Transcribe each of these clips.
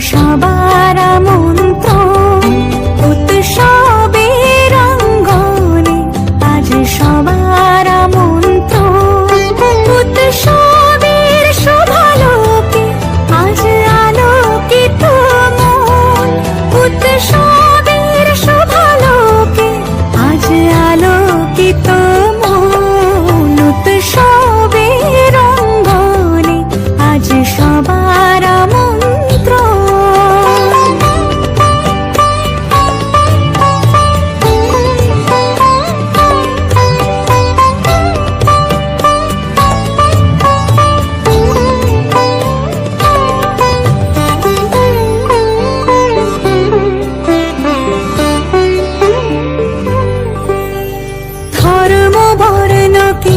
সবার আমন্ত্রণ। উৎসবের অঙ্গনে আজ সবার আমন্ত্রণ। উৎসবের শোভালোকে আজ আলোকিত মন। উৎসবের শোভালোকে আজ আলোকিত মন। উৎসবের অঙ্গনে আজ সবার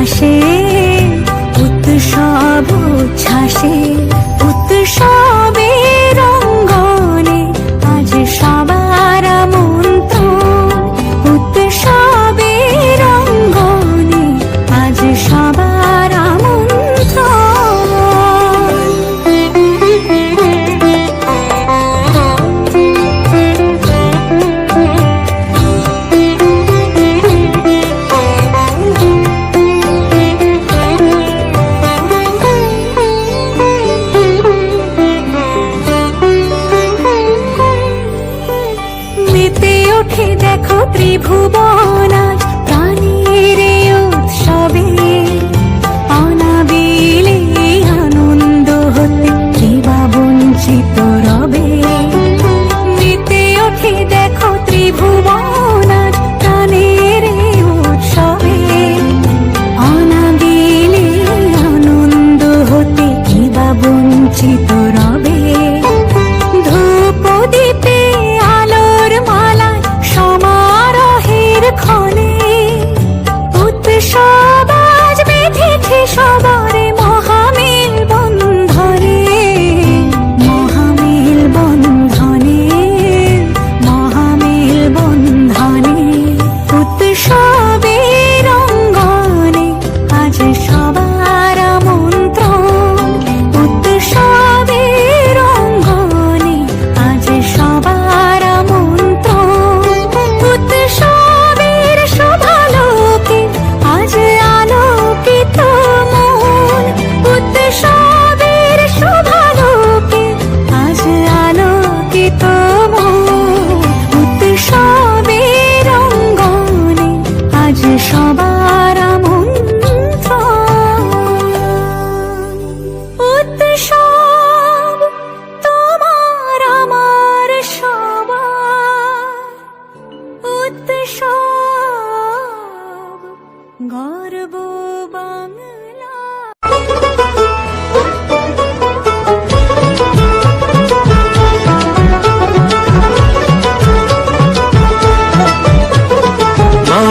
উচ্ছ্বাসে ত্রিভুবন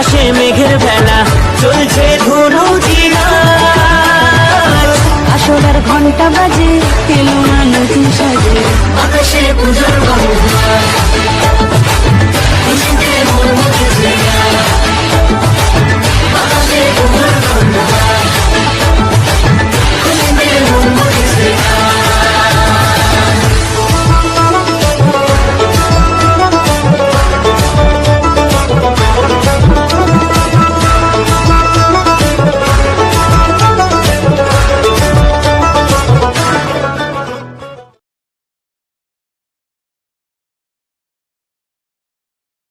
আকাশে মেঘের বেলা চলছে ধুনু আসলার ঘণ্টা বাজে এলো নতুন সাজে।